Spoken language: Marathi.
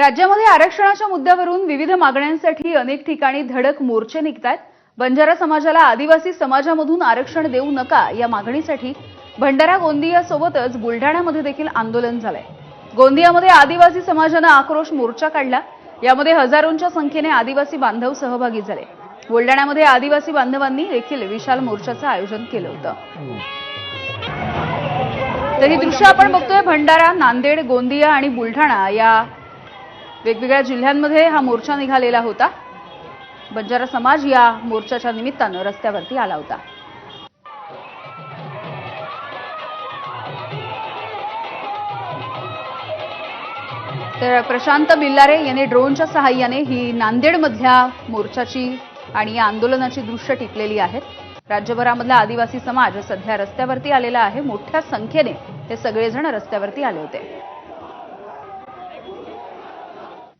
राज्यामध्ये आरक्षणाच्या मुद्द्यावरून विविध मागण्यांसाठी अनेक ठिकाणी धडक मोर्चे निघतायत. बंजारा समाजाला आदिवासी समाजामधून आरक्षण देऊ नका या मागणीसाठी भंडारा गोंदियासोबतच बुलढाण्यामध्ये देखील आंदोलन झालंय. गोंदियामध्ये आदिवासी समाजानं आक्रोश मोर्चा काढला. यामध्ये हजारोंच्या संख्येने आदिवासी बांधव सहभागी झाले. बुलढाण्यामध्ये आदिवासी बांधवांनी देखील विशाल मोर्चाचं आयोजन केलं होतं. तर ही दृश्य आपण बघतोय भंडारा नांदेड गोंदिया आणि बुलढाणा या वेगवेगळ्या जिल्ह्यांमध्ये हा मोर्चा निघालेला होता. बंजारा समाज या मोर्चाच्या निमित्तानं रस्त्यावरती आला होता. तर प्रशांत बिल्लारे यांनी ड्रोनच्या सहाय्याने ही नांदेडमधल्या मोर्चाची आणि या आंदोलनाची दृश्य टिपलेली आहेत. राज्यभरामधला आदिवासी समाज सध्या रस्त्यावरती आलेला आहे. मोठ्या संख्येने हे सगळेजण रस्त्यावरती आले होते.